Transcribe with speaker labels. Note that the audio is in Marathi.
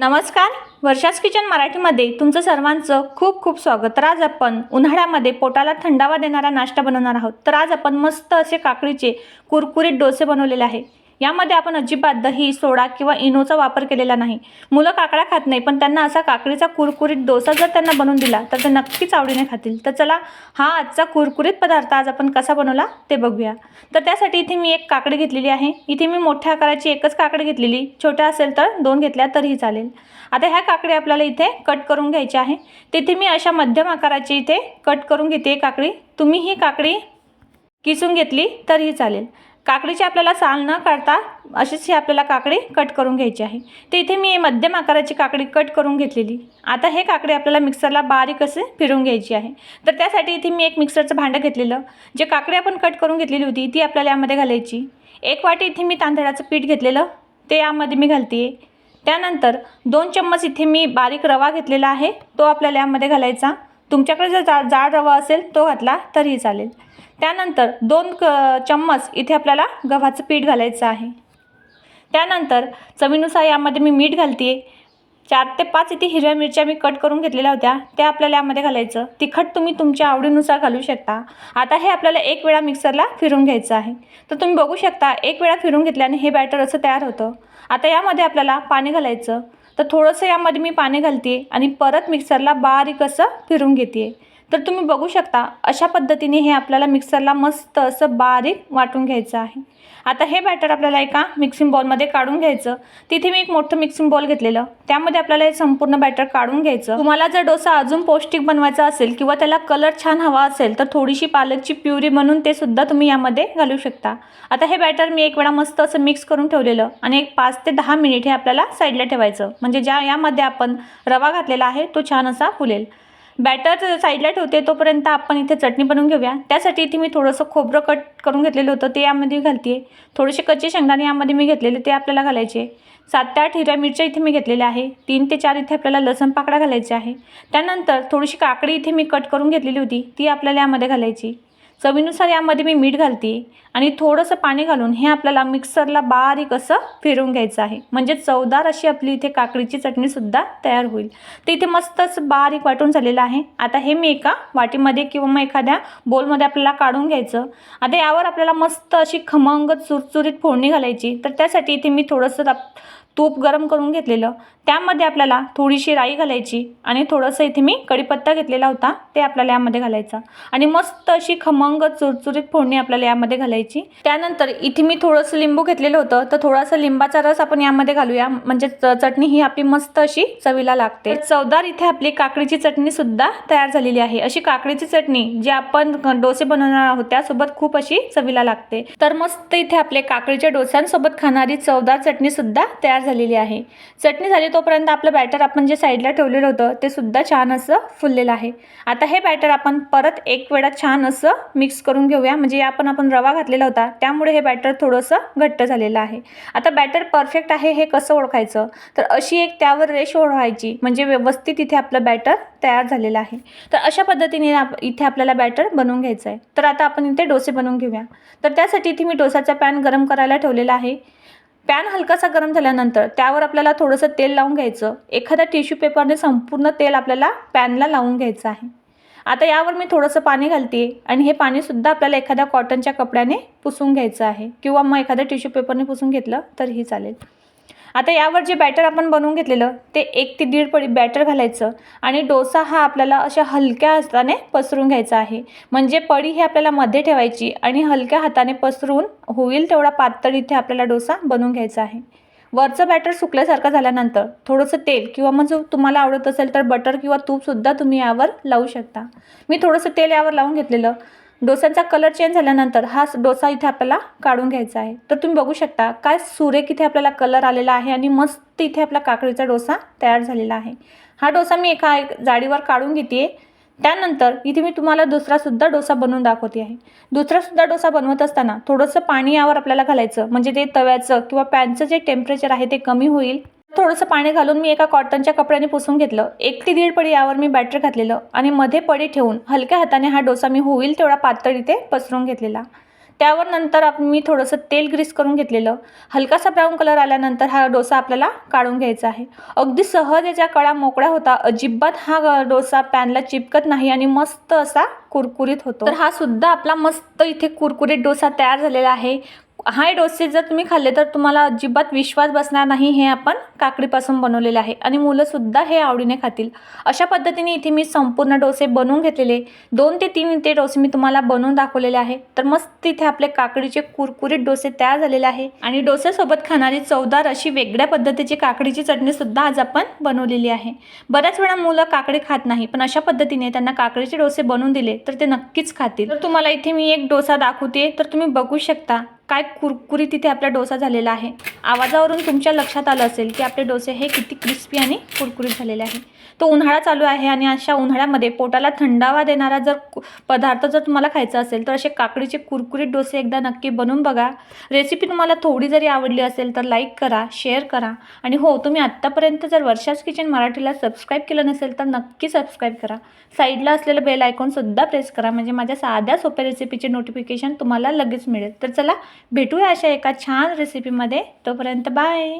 Speaker 1: नमस्कार वर्षास किचन मराठीमध्ये तुमचं सर्वांचं खूप खूप स्वागत. तर आज आपण उन्हाळ्यामध्ये पोटाला थंडावा देणारा नाश्ता बनवणार आहोत. तर आज आपण मस्त असे काकडीचे कुरकुरीत डोसे बनवलेले आहे. यामध्ये आपण अजिबात दही सोडा किंवा इनोचा वापर केलेला नाही. मुलं काकडा खात नाही पण त्यांना असा काकडीचा कुरकुरीत डोसा जर त्यांना बनवून दिला तर ते नक्कीच आवडीने खातील. तर चला हा आजचा कुरकुरीत पदार्थ आज आपण कसा बनवला ते बघूया. तर त्यासाठी इथे मी एक काकडी घेतलेली आहे. इथे मी मोठ्या आकाराची एकच काकडी घेतलेली. छोट्या असेल तर दोन घेतल्या तरीही चालेल. आता ह्या काकडी आपल्याला इथे कट करून घ्यायची आहे. तिथे मी अशा मध्यम आकाराची इथे कट करून घेते काकडी. तुम्ही ही काकडी किसून घेतली तरीही चालेल. काकडीची आपल्याला साल न काढता अशीच ही आपल्याला काकडी कट करून घ्यायची आहे. तर इथे मी मध्यम आकाराची काकडी कट करून घेतलेली. आता हे काकडी आपल्याला मिक्सरला बारीक असे फिरवून घ्यायची आहे. तर त्यासाठी इथे मी एक मिक्सरचं भांडं घेतलेलं. जे काकडी आपण कट करून घेतलेली होती ती आपल्याला यामध्ये घालायची. एक वाटी इथे मी तांदळाचं पीठ घेतलेलं. ते यामध्ये मी घालते. त्यानंतर दोन चम्मच इथे मी बारीक रवा घेतलेला आहे. तो आपल्याला यामध्ये घालायचा. तुमच्याकडे जर जा जाड रवा असेल तो घातला तरीही चालेल. त्यानंतर दोन क चम्मच इथे आपल्याला गव्हाचं पीठ घालायचं आहे. त्यानंतर चवीनुसार यामध्ये मी मीठ घालते चार ते पाच इथे हिरव्या मिरच्या मी कट करून घेतलेल्या होत्या. त्या आपल्याला यामध्ये घालायचं. तिखट तुम्ही तुमच्या आवडीनुसार घालू शकता. आता हे आपल्याला एक वेळा मिक्सरला फिरून घ्यायचं आहे. तर तुम्ही बघू शकता एक वेळा फिरून घेतल्याने हे बॅटर असं तयार होतं. आता यामध्ये आपल्याला पाणी घालायचं. तर थोडंसं यामध्ये मी पाणी घालते आणि परत मिक्सरला बारीक असं फिरून घेते. तर तुम्ही बघू शकता अशा पद्धतीने हे आपल्याला मिक्सरला मस्त असं बारीक वाटून घ्यायचं आहे. आता हे बॅटर आपल्याला एका मिक्सिंग बॉलमध्ये काढून घ्यायचं. तिथे मी एक मोठं मिक्सिंग बॉल घेतलेलं. त्यामध्ये आपल्याला हे संपूर्ण बॅटर काढून घ्यायचं. तुम्हाला जर डोसा अजून पौष्टिक बनवायचा असेल किंवा त्याला कलर छान हवा असेल तर थोडीशी पालकची प्युरी म्हणून ते सुद्धा तुम्ही यामध्ये घालू शकता. आता हे बॅटर मी एक वेळा मस्त असं मिक्स करून ठेवलेलं आणि एक पाच ते दहा मिनिट हे आपल्याला साईडला ठेवायचं. म्हणजे ज्या यामध्ये आपण रवा घातलेला आहे तो छान असा फुलेल. बॅटर साईडला ठेवते तोपर्यंत आपण इथे चटणी बनवून घेऊया. त्यासाठी इथे मी थोडंसं खोबरं कट करून घेतलेलं होतं ते यामध्ये घालते थोडेसे कच्चे शेंगदाणे यामध्ये मी घेतलेले ते आपल्याला घालायचे. सात ते आठ हिरव्या मिरच्या इथे मी घेतलेल्या आहे. तीन ते चार इथे आपल्याला लसण पाकडा घालायचे आहे. त्यानंतर थोडीशी काकडी इथे मी कट करून घेतलेली होती ती आपल्याला यामध्ये घालायची. चवीनुसार यामध्ये मी मीठ घालते आणि थोडंसं पाणी घालून हे आपल्याला मिक्सरला बारीक असं फिरवून घ्यायचं आहे. म्हणजे चवदार अशी आपली इथे काकडीची चटणीसुद्धा तयार होईल. तर इथे मस्तच बारीक वाटून झालेलं आहे. आता हे मी एका वाटीमध्ये किंवा मग एखाद्या बोलमध्ये आपल्याला काढून घ्यायचं. आता यावर आपल्याला मस्त अशी खमंग चुरचुरीत फोडणी घालायची. तर त्यासाठी इथे मी थोडंसं तूप गरम करून घेतलेलं. त्यामध्ये आपल्याला थोडीशी राई घालायची आणि थोडंसं इथे मी कढीपत्ता घेतलेला होता ते आपल्याला यामध्ये घालायचा. आणि मस्त अशी खमंग चुरचुरीत फोडणी आपल्याला यामध्ये घालायची. त्यानंतर इथे मी थोडंसं लिंबू घेतलेलं होतं तर थोडासा लिंबाचा रस आपण यामध्ये घालूया. म्हणजे च- चटणी ही आपली मस्त अशी चवीला लागते. चवदार इथे आपली काकडीची चटणी सुद्धा तयार झालेली आहे. अशी काकडीची चटणी जी आपण डोसे बनवणार आहोत त्यासोबत खूप अशी चवीला लागते. तर मस्त इथे आपले काकडीच्या डोस्यांसोबत खाणारी चवदार चटणी सुद्धा तयार झालेली आहे. चटणी झाली तोपर्यंत आपलं बॅटर आपण जे साईडला ठेवलेलं होतं ते सुद्धा छान असं फुललेलं आहे. आता हे बॅटर आपण परत एक वेळा छान असं मिक्स करून घेऊया. म्हणजे या आपण आपण रवा घातलेला होता त्यामुळे हे बॅटर थोडंसं घट्ट झालेलं आहे. आता बॅटर परफेक्ट आहे हे कसं ओळखायचं? तर अशी एक त्यावर रेश ओढवायची म्हणजे व्यवस्थित इथे आपलं बॅटर तयार झालेलं आहे. तर अशा पद्धतीने आप इथे आपल्याला बॅटर बनवून घ्यायचं आहे. तर आता आपण इथे डोसे बनवून घेऊया. तर त्यासाठी इथे मी डोसाचा पॅन गरम करायला ठेवलेला आहे. पॅन हलकासा गरम झाल्यानंतर त्यावर आपल्याला थोडंसं तेल लावून घ्यायचं. एखाद्या टिश्यू पेपरने संपूर्ण तेल आपल्याला पॅनला लावून घ्यायचं आहे. आता यावर मी थोडंसं पाणी घालते आणि हे पाणीसुद्धा आपल्याला एखाद्या कॉटनच्या कपड्याने पुसून घ्यायचं आहे. किंवा मग एखाद्या टिश्यू पेपरने पुसून घेतलं तरीही चालेल. आता यावर जे बॅटर आपण बनवून घेतलेलं ते एक ते दीड पडी बॅटर घालायचं आणि डोसा हा आपल्याला अशा हलक्या हाताने पसरून घ्यायचा आहे. म्हणजे पडी ही आपल्याला मध्ये ठेवायची आणि हलक्या हाताने पसरून होईल तेवढा पातळ इथे आपल्याला डोसा बनवून घ्यायचा आहे. वरचं बॅटर सुकल्यासारखं झाल्यानंतर थोडंसं तेल किंवा मग जो तुम्हाला आवडत असेल तर बटर किंवा तूपसुद्धा तुम्ही यावर लावू शकता. मी थोडंसं तेल यावर लावून घेतलेलं. डोस्यांचा कलर चेंज झाल्यानंतर हा डोसा इथे आपल्याला काढून घ्यायचा आहे. तर तुम्ही बघू शकता काय सुरेख इथे आपल्याला कलर आलेला आहे आणि मस्त इथे आपला काकडीचा डोसा तयार झालेला आहे. हा डोसा मी एका एक जाडीवर काढून घेते त्यानंतर इथे मी तुम्हाला दुसरासुद्धा डोसा बनवून दाखवते आहे. दुसरासुद्धा डोसा बनवत असताना थोडंसं पाणी यावर आपल्याला घालायचं म्हणजे ते तव्याचं किंवा पॅनचं जे टेम्परेचर आहे ते कमी होईल. थोडंसं पाणी घालून मी एका कॉटनच्या कपड्याने पुसून घेतलं. एक ते दीड पडी यावर मी बॅटर घातलेलं आणि मध्ये पडी ठेवून हलक्या हाताने हा डोसा मी होईल तेवढा पातळ इथे पसरून घेतलेला. त्यावर नंतर आप मी थोडंसं तेल ग्रीस करून घेतलेलं. हलकासा ब्राऊन कलर आल्यानंतर हा डोसा आपल्याला काढून घ्यायचा आहे. अगदी सहज याच्या कळा मोकळ्या होता. अजिबात हा डोसा पॅनला चिपकत नाही आणि मस्त असा कुरकुरीत होतो. तर हा सुद्धा आपला मस्त इथे कुरकुरीत डोसा तयार झालेला आहे. हा डोसे जर तुम्ही खाल्ले तर तुम्हाला अजिबात विश्वास बसणार नाही हे आपण काकडीपासून बनवलेले आहे. आणि मुलंसुद्धा हे आवडीने खातील. अशा पद्धतीने इथे मी संपूर्ण डोसे बनवून घेतलेले. दोन ते तीन इथे डोसे मी तुम्हाला बनवून दाखवलेले आहे. तर मस्त इथे आपले काकडीचे कुरकुरीत डोसे तयार झालेले आहे. आणि डोसेसोबत खाणारी चवदार अशी वेगळ्या पद्धतीची काकडीची चटणीसुद्धा आज आपण बनवलेली आहे. बऱ्याच वेळा मुलं काकडी खात नाही पण अशा पद्धतीने त्यांना काकडीचे डोसे बनवून दिले तर ते नक्कीच खातील. तर तुम्हाला इथे मी एक डोसा दाखवते. तर तुम्ही बघू शकता. काय कुरकुरी तिथे आपला डोसा झालेला आहे? आवाजावरून तुमच्या लक्षात आलं असेल की आपले डोसे हे किती क्रिस्पी आणि कुरकुरीत झालेले आहे. तो उन्हाळा चालू आहे आणि अशा उन्हाळ्यामध्ये पोटाला थंडावा देणारा जर कु- पदार्थ जर तुम्हाला खायचा असेल तर असे काकडीचे कुरकुरीत डोसे एकदा नक्की बनवून बघा. रेसिपी तुम्हाला थोडी जरी आवडली असेल तर लाईक करा शेअर करा. आणि हो तुम्ही आत्तापर्यंत जर वर्षाच किचन मराठीला सबस्क्राईब केलं नसेल तर नक्की सबस्क्राईब करा. साईडला असलेलं बेल आयकॉनसुद्धा प्रेस करा. म्हणजे माझ्या साध्या सोप्या रेसिपीचे नोटिफिकेशन तुम्हाला लगेच मिळेल. तर चला भेटूया अशा एका छान रेसिपीमध्ये तोपर्यंत बाय